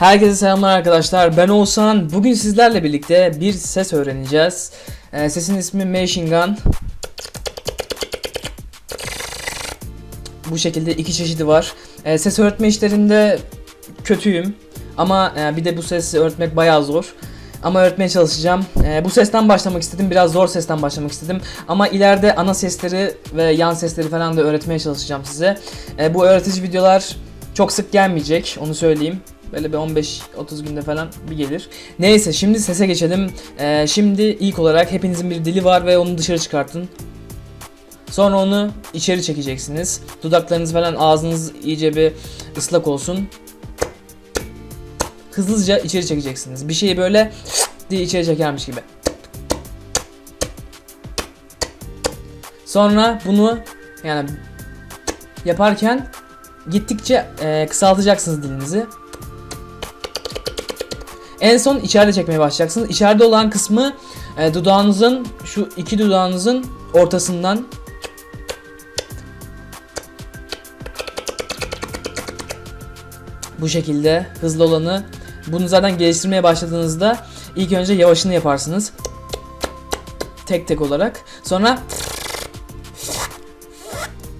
Herkese selamlar arkadaşlar. Ben Oğuzhan. Bugün sizlerle birlikte bir ses öğreneceğiz. Ee, sesin ismi Machine Gun. Bu şekilde iki çeşidi var. Ee, ses öğretme işlerinde kötüyüm. Ama e, bir de bu sesi öğretmek bayağı zor. Ama öğretmeye çalışacağım. Ee, bu sesten başlamak istedim. Biraz zor sesten başlamak istedim. Ama ileride ana sesleri ve yan sesleri falan da öğretmeye çalışacağım size. Ee, bu öğretici videolar çok sık gelmeyecek. Onu söyleyeyim. Böyle bir 15-30 günde falan bir gelir. Neyse şimdi sese geçelim. Ee, şimdi ilk olarak hepinizin bir dili var ve onu dışarı çıkartın. Sonra onu içeri çekeceksiniz. Dudaklarınız falan ağzınız iyice bir ıslak olsun. Hızlıca içeri çekeceksiniz. Bir şeyi böyle diye içeri çekermiş gibi. Sonra bunu yani yaparken gittikçe e, kısaltacaksınız dilinizi. En son içeride çekmeye başlayacaksınız. İçeride olan kısmı e, dudağınızın şu iki dudağınızın ortasından bu şekilde hızlı olanı bunu zaten geliştirmeye başladığınızda ilk önce yavaşını yaparsınız. Tek tek olarak. Sonra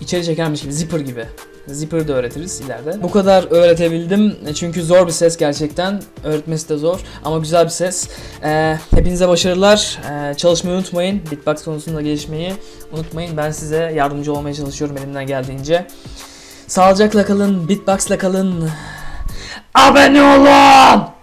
içeri çekermiş gibi zipper gibi. Zipper de öğretiriz ileride. Bu kadar öğretebildim çünkü zor bir ses gerçekten. Öğretmesi de zor ama güzel bir ses. Ee, hepinize başarılar. Ee, çalışmayı unutmayın. Beatbox konusunda gelişmeyi unutmayın. Ben size yardımcı olmaya çalışıyorum elimden geldiğince. Sağlıcakla kalın, beatboxla kalın. Abone olun!